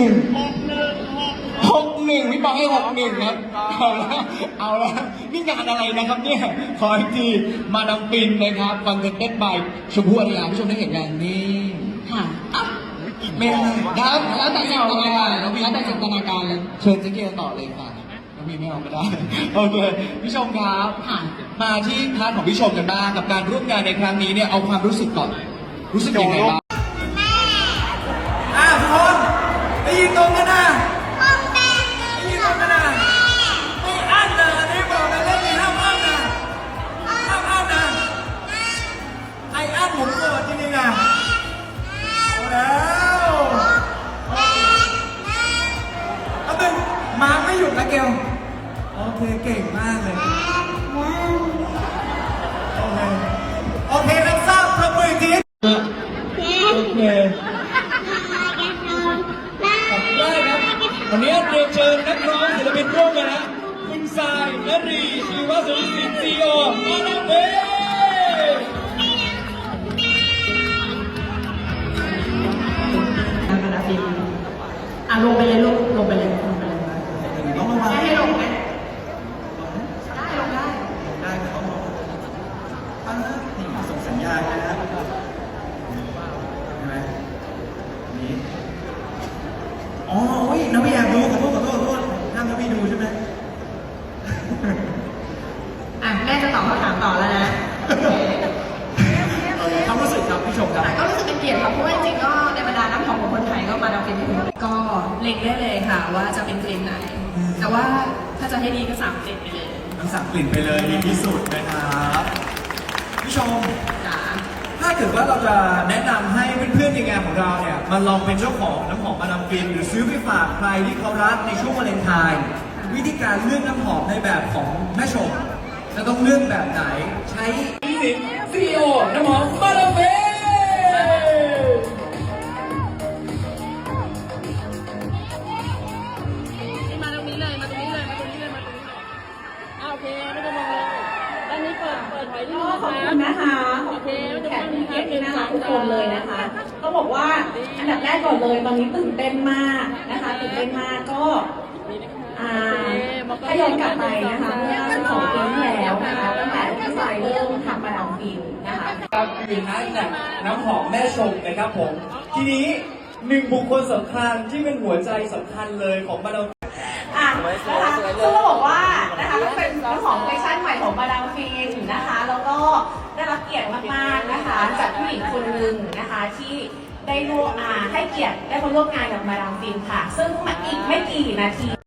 หนึ่งหกหนึ่งพี่ปองให้หกหนึ่งครับเอาละเอาละนี่งานอะไรนะครับเนี่ยขออีกทีมาดามปินนะครับคอนเทนต์บายชมพู่อริยาผู้ชมได้เห็นอย่างนี้ค่ะไม่ได้ครับแล้วแต่จินตนาการน้องพีแล้วแต่จินตนาการเลยเชิญเจ๊เกียวต่อเลยค่ะน้องพีไม่เอาก็ได้โอเคพี่ชมครับค่ะมาที่พาร์ทของพี่ชมกันบ้างกับการร่วมงานในครั้งนี้เนี่ยเอาความรู้สึกก่อนรู้สึกยังไงบ้าง งกันนะได้ยินตรงกันนะไม่อั้นนะนนี้บอกเลยที่ห้ามอั้นนะห้ามอั้นนะไออั้นผมโกรธจริงๆนะเอาแล้วเอาตึงมาไม่หยุดนะเกลโอเคเก่งมากเลยโอเคโอเครับทราบประมืออีกทีโอเค วันนี้เรียนเชิญนักร้องศิลปินร่วมกันนะคุณสายนรีชีวสุริสินซีโอมาแล้วเบมาดามฟินอะลงไปเลยลูกลงไปเลยลงไปเลย ต้องระวัง ให้ลงไหม ได้ครับต้องระวังตั้งนี่ส่งสัญญาณนะครับเห็นไหมนี่อ๋อโอ้ยน้องพี่แอบดูขอโทษขอโทษขอโทษห้ามน้องพี่ดูใช่ไหม อะแม่จะตอบคำถามต่อแล้วนะ ความรู้สึกครับพี่ชมครับ แต่ก็รู้สึกเป็นเกี ยรติค่ะเพราะว่าจริงๆก็ในบรรดาน้ำหอมของคนไทยก็มาดามฟินเป็นคนแรกก็เล็งได้เลยค่ะ ว่าจะเป็นกลิ่นไหน แต่ว่าถ้าจะให้ดีก็สามกลิ่นไปเลยทั้งสามกลิ่นไปเลยดีที่สุดนะครับพี่ชม จ้าถ้าเกิดว่าเราจะแนะนำให้เพื่อนๆในงานของเราเนี่ยมาลองเป็นเจ้าของน้ำหอมมาดามฟินหรือซื้อไปฝากใครที่เขารักในช่วงวาเลนไทน์วิธีการเลือกน้ำหอมในแบบของแม่ชมจะต้องเลือกแบบไหนใช้สินซีโอน้ำหอมมาดามเบ ขอบคุณนะคะโอเคไม่ต้องแขกองผู้เกียรติน่ารักทุกคนเลยนะคะต้องบอกว่าอันดับแรกก่อนเลยตอนนี้ตื่นเต้นมากนะคะตื่นเต้นมากก็อ่าถ้าย้อนกลับไปนะคะเมื่อสองปีที่แล้วนะคะตั้งแต่ที่สายเริ่มทำมาดามฟินนะคะการคืนนั้นน่ะน้ำหอมแม่ชมนะครับผม ทีนี้หนึ่งบุคคลสำคัญที่เป็นหัวใจสำคัญเลยของมาดาม อะนะคะซึ่งก็บอกว่านะคะก็เป็นน้ำหองของเลคชั่นใหม่ของมาดามฟินนะคะ แล้วก็ได้รับเกียรติมากๆนะคะ จากผู้หญิงคนหนึ่งนะคะที่ได้ร่วมอ่าให้เกียรติได้มาร่วมงานกับมาดามฟินค่ะ ซึ่งอีกไม่กี่นาที